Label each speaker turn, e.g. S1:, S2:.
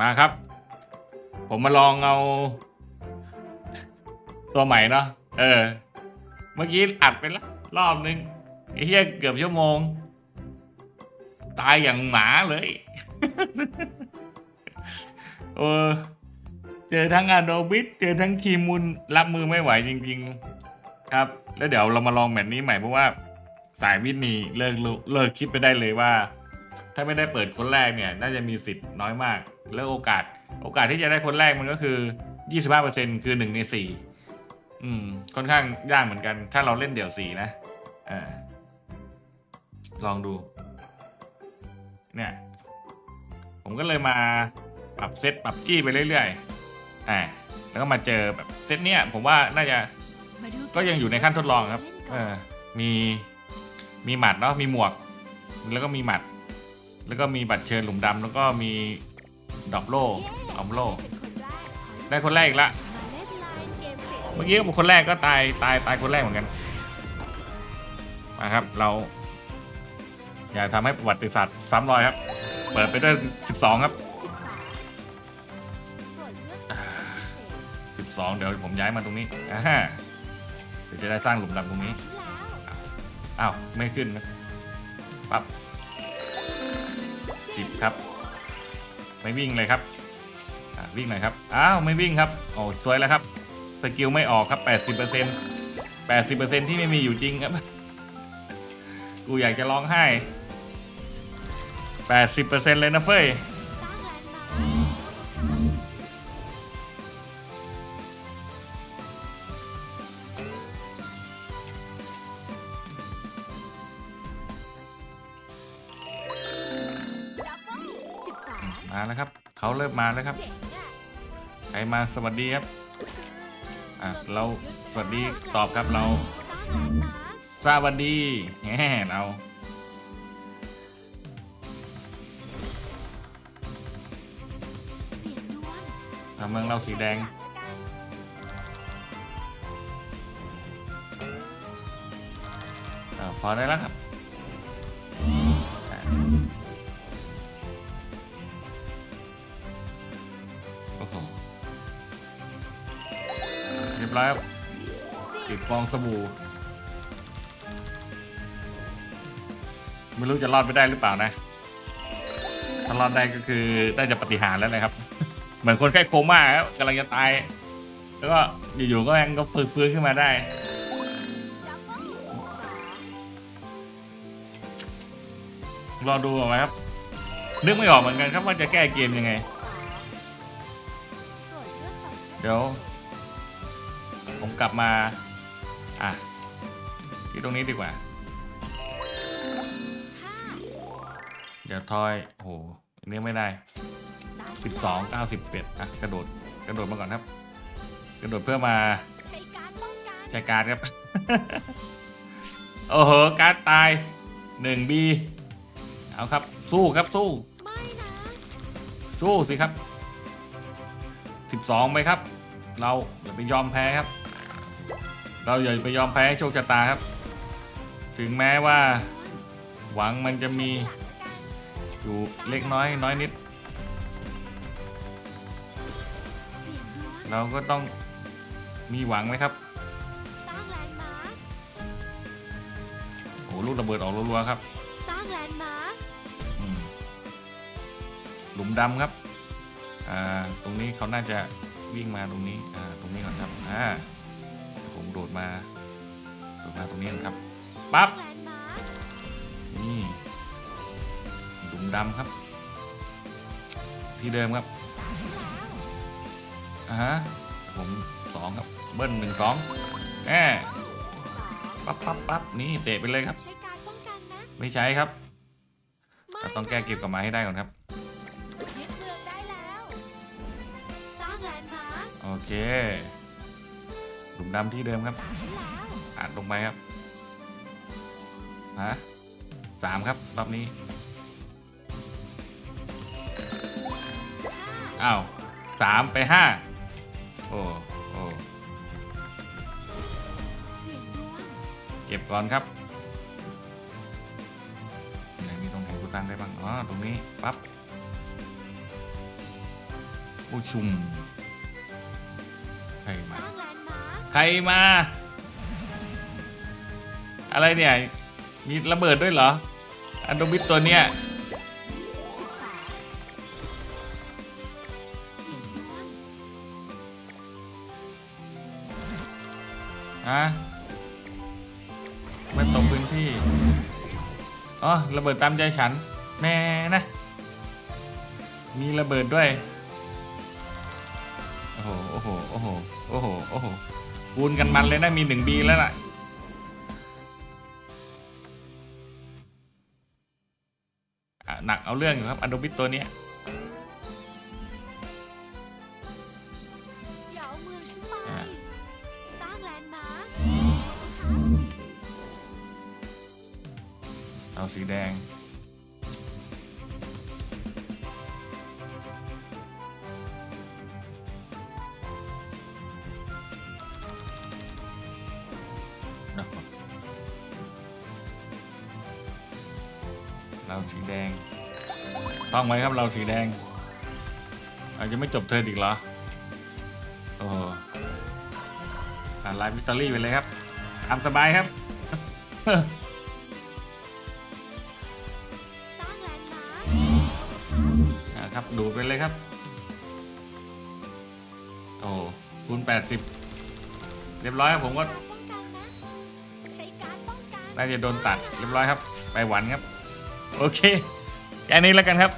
S1: มาครับ ผมมาลองเอา ตัวใหม่เนาะเออ เมื่อกี้อัดไปแล้วรอบนึงไอ้เหี้ยเกือบชั่วโมง ตายอย่างหมาเลย เออ เจอทั้งอาโดบิสเจอทั้งคีมุนรับมือไม่ไหวจริง ๆ ครับ แล้วเดี๋ยวเรามาลองแบบนี้ใหม่เพราะว่า สายวิทย์นี่เลิกเลิกคิดไปได้เลยว่า ถ้าไม่ได้เปิดคนแรกเนี่ยน่าจะมีสิทธิ์น้อยมาก แล้วโอกาส โอกาสที่จะได้คนแรกมันก็คือ 25%คือ 1 ใน 4 อืม ค่อนข้างยากเหมือนกัน ถ้าเราเล่นเดี่ยวสี่นะเออลองดู เนี่ย ผมก็เลยมาปรับเซตปรับกี้ไปเรื่อยๆอ่าแล้วก็มาเจอแบบเซตเนี้ยผมว่าน่าจะก็ยังอยู่ในขั้นทดลองครับ เออมีมีหมัดเนาะมีหมวก แล้วก็มีหมัด แล้วก็มีบัตรเชิญหลุมดำแล้วก็มีดอกโล่ออมโล่ได้คนแรกอีกละเมื่อกี้บุคคลแรกก็ตายตายตายคนแรกเหมือนกันมาครับเรา อย่าทำให้ประวัติศาสตร์ซ้ำรอยครับ เปิดไปด้วย 12 ครับ 12 เดี๋ยวผมย้ายมาตรงนี้อ่าฮะเดี๋ยวจะได้สร้างหลุมดำตรงนี้อ้าวไม่ขึ้นนะปั๊บิบครับ ไม่วิ่งเลยครับอะวิ่งหน่อยครับ อ้าว ไม่วิ่งครับ โอ้สวยแล้วครับ สกิลไม่ออกครับ 80% 80%ที่ไม่มีอยู่จริงครับ กูอยากจะร้องไห้ 80%เลยนะเฟ้ยาแล้วครับเขาเริ่มมาแล้วครับใครมาสวัสดีครับอะเราสวัสดีตอบครับเราสวัสดีแหมเราเมืองเราสีแดงอพอได้แล้วครับ โอ้โหเรียบร้อยครับติดฟองสบู่ ไม่รู้จะรอดไปได้หรือเปล่านะ ถ้ารอดได้ก็คือได้จะปฏิหารแล้วนะครับ เหมือนคนไข้โคม่าครับกำลังจะตาย แล้วก็อยู่ๆก็ยังก็ฟื้นขึ้นมาได้รอดูเอาไว้ครับ นึกไม่ออกเหมือนกันครับว่าจะแก้เกมยังไง เดี๋ยว ผมกลับมา อะ ที่ตรงนี้ดีกว่า เดี๋ยวทอย โอ้โหอันนี้ไม่ได้สิบสองเก้าสิบเป็ดอะกระโดด กระโดดมาก่อนครับ กระโดดเพื่อมา
S2: ใช้การป้องกัน
S1: ใช้การครับ โอ้โห การตายหนึ่งบีเอาครับ สู้ครับสู้ สู้สิครับ สิบสองไปครับ เราอย่าไปยอมแพ้ครับ เราอย่าไปยอมแพ้ให้โชคชะตาครับ ถึงแม้ว่า หวังมันจะมีอยู่เล็กน้อยน้อยนิด เราก็ต้องมีหวังไหมครับ
S2: สร้างแลนด์มาร์ค
S1: โอ้ลูกระเบิดออกรัวๆครับ
S2: สร้างแลนด์มาร์ค
S1: อืมหลุมดำครับ อ่าตรงนี้เขาน่าจะวิ่งมาตรงนี้อ่าตรงนี้ก่อนครับอ่าผมโดดมาโดดมาตรงนี้ก่อนครับปั๊บ
S2: นี่
S1: หลุมดำครับ ที่เดิมครับอ่าฮะผมสองครับเบิ้ลหนึ่งสองแหม
S2: สอ
S1: ปั๊บปั๊บปั๊บนี่เตะไปเลยครับ ไม่ใช้ครับต้องแก้เกมกลับมาให้ได้ก่อนครับ
S2: เค
S1: หลุมดำที่เดิมครับอ่านลงไปครับฮะสามครับ รอบนี้ อ้าวสามไปห้าโอ้โอ้เก็บก่อนครับไหนมีตรงไหนกูตั้งได้บ้าง อ๋อ ตรงนี้ ปั๊บโอ้ชุม ใคร
S2: ส
S1: มา
S2: ร้างแลนด์มาร์ค
S1: ใครมา อะไรเนี่ย มีระเบิดด้วยเหรอ อันโดบิตตัวเนี้ย
S2: สิบสองเสียงดวง
S1: ฮะไม่ตรงพื้นที่ อ๋อ ระเบิดตามใจฉัน แม่นะ มีระเบิดด้วย โอ้โห โอ้โห โอ้โห โอ้โห โอ้โหคูณกันมันเลยนะมีหนึ่งบีแล้วล่ะอะหนักเอาเรื่องอยู่ครับอันโดบิตตัวเนี้ย
S2: อย่าเอาเมืองฉันไป
S1: อะ
S2: สร้างแลนด์มาร์ค
S1: เอาสีแดง เราสีแดง ต้องไว้ครับเราสีแดง อาจจะไม่จบเทิร์นอีกเหรอ โอ้โหอ่านไลน์วิตอรี่ไปเลยครับทำสบายครับ
S2: สร้างแลนด์มาร์ค
S1: อ่าครับ ดูดไปเลยครับ โอ้โหคูณ80เรียบร้อยครับผมก็
S2: การป้องกันนะใช้การป้องกัน
S1: น่าจะโดนตัดเรียบร้อยครับ ไปหวันครับ โอเคแค่นี้แล้วกันครับ